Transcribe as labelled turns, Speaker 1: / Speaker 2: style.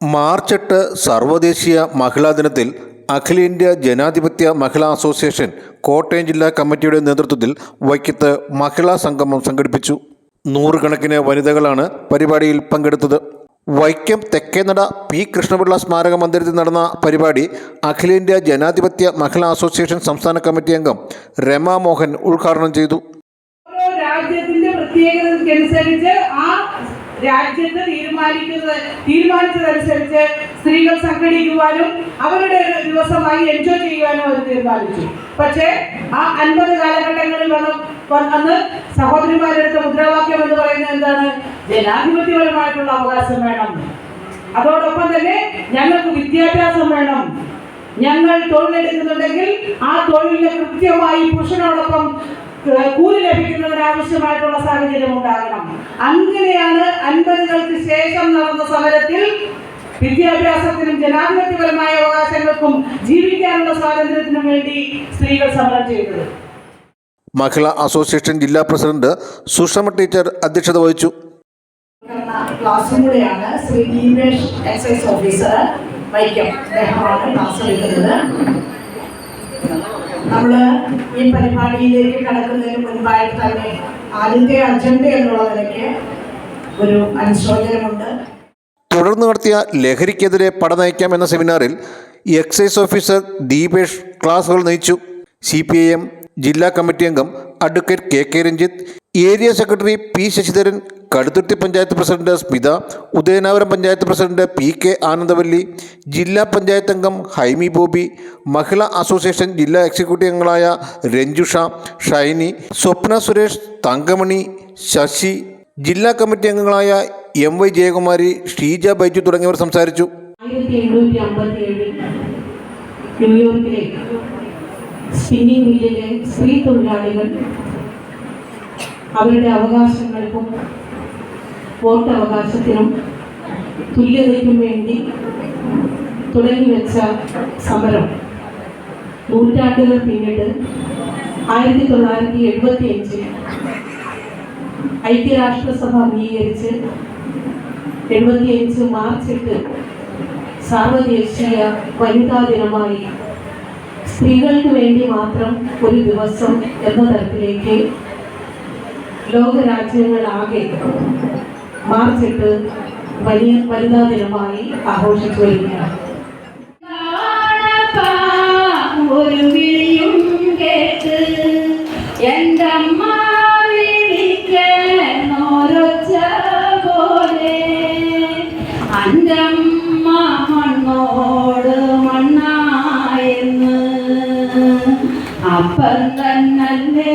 Speaker 1: March എട്ട് സർവദേശീയ മഹിളാ ദിനത്തിൽ അഖിലേന്ത്യാ ജനാധിപത്യ മഹിളാ അസോസിയേഷൻ കോട്ടയം ജില്ലാ കമ്മിറ്റിയുടെ നേതൃത്വത്തിൽ വൈക്കത്ത് മഹിളാ സംഗമം സംഘടിപ്പിച്ചു. നൂറുകണക്കിന് വനിതകളാണ് പരിപാടിയിൽ പങ്കെടുത്തത്. വൈക്കം തെക്കേനട പി. കൃഷ്ണപിള്ള സ്മാരക മന്ദിരത്തിൽ നടന്ന പരിപാടി അഖിലേന്ത്യാ ജനാധിപത്യ മഹിളാ അസോസിയേഷൻ സംസ്ഥാന കമ്മിറ്റി അംഗം രമാ മോഹൻ ഉദ്ഘാടനം ചെയ്തു.
Speaker 2: രാജ്യത്തിന്റെ പ്രത്യേകതയ്ക്കനുസരിച്ച് ആ രാജ്യത്ത് തീരുമാനിക്കുന്നത് തീരുമാനിച്ചതനുസരിച്ച് സ്ത്രീകൾ സംഘടിക്കുവാനും അവരുടെ ദിവസമായി എൻജോയ് ചെയ്യുവാനും അവർ തീരുമാനിച്ചു. പക്ഷേ ആ അൻപത് കാലഘട്ടങ്ങളിൽ വന്ന് അന്ന് സഹോദരിമാരെടുത്ത മുദ്രാവാക്യം എന്ന് പറയുന്നത് എന്താണ്? ജനാധിപത്യപരമായിട്ടുള്ള അവകാശം വേണം. അതോടൊപ്പം തന്നെ ഞങ്ങൾക്ക് വിദ്യാഭ്യാസം വേണം. ഞങ്ങൾ തൊഴിലെടുക്കുന്നുണ്ടെങ്കിൽ ആ തൊഴിലിന് കൃത്യമായി പുരുഷനോടൊപ്പം കൂലി ലഭിക്കുന്നതിന് ആവശ്യമായിട്ടുള്ള സാഹചര്യം ഉണ്ടാകണം. അങ്ങനെയാണ് അൻപതുകൾക്ക് ശേഷം നടന്ന സമരത്തിൽ വിദ്യാഭ്യാസത്തിനും ജനാധിപത്യപരമായ അവകാശങ്ങൾക്കും ജീവിക്കാനുള്ള സ്വാതന്ത്ര്യത്തിനും വേണ്ടി സ്ത്രീകൾ സമരം ചെയ്തത്.
Speaker 1: മഹിളാ അസോസിയേഷൻ ജില്ലാ പ്രസിഡന്റ് സുഷമ ടീച്ചർ അധ്യക്ഷത വഹിച്ചു.
Speaker 3: ക്ലാസ്സും കൂടെയാണ് ശ്രീ ദീപേഷ് എക്സൈസ് ഓഫീസർ വൈക്കം അദ്ദേഹമാണ് ക്ലാസ് എടുക്കുന്നത്. നമ്മൾ ഈ പരിപാടിയിലേക്ക് കടക്കുന്നതിന് മുൻപായിട്ട് തന്നെ ആദ്യത്തെ അജണ്ട എന്നുള്ള നിലയ്ക്ക് ഒരു അനുശോചനമുണ്ട്.
Speaker 1: തുടർന്ന് നടത്തിയ ലഹരിക്കെതിരെ പടനയിക്കാം എന്ന സെമിനാറിൽ എക്സൈസ് ഓഫീസർ ദീപേഷ് ക്ലാസുകൾ നയിച്ചു. സി പി ഐ എം ജില്ലാ കമ്മിറ്റി അംഗം advocate K K Ranjith area secretary P Sasidharan Kaduthuruthy panchayat president Smitha Udayanapuram panchayat president P K Anandavalli ജില്ലാ പഞ്ചായത്ത് അംഗം ഹൈമി ബോബി മഹിളാ അസോസിയേഷൻ ജില്ലാ എക്സിക്യൂട്ടീവ് അംഗങ്ങളായ രഞ്ജുഷ ഷൈനി സ്വപ്ന സുരേഷ് തങ്കമണി ശശി ജില്ലാ കമ്മിറ്റി അംഗങ്ങളായ എം വൈ ജയകുമാരി ഷീജ ബൈജു തുടങ്ങിയവർ സംസാരിച്ചു.
Speaker 2: അവരുടെ അവകാശങ്ങൾക്കും വോട്ടവകാശത്തിനും തുല്യതയ്ക്കും വേണ്ടി തുടങ്ങിവെച്ച സമരം നൂറ്റാണ്ടുകൾ പിന്നിട്ട് ആയിരത്തി തൊള്ളായിരത്തി എഴുപത്തി അഞ്ചിൽ ഐക്യരാഷ്ട്രസഭ അംഗീകരിച്ച് എഴുപത്തിയഞ്ച് മാർച്ച് എട്ട് സാർവദേശീയ വനിതാ ദിനമായി സ്ത്രീകൾക്ക് വേണ്ടി മാത്രം ഒരു ദിവസം എന്ന തരത്തിലേക്ക് ലോകരാജ്യങ്ങളാകെ മാർച്ച് എട്ട് വലിയ വനിതാ ദിനമായി ആഘോഷിച്ചു വരികയാണ്.
Speaker 4: ഒരു തന്നല്ലേ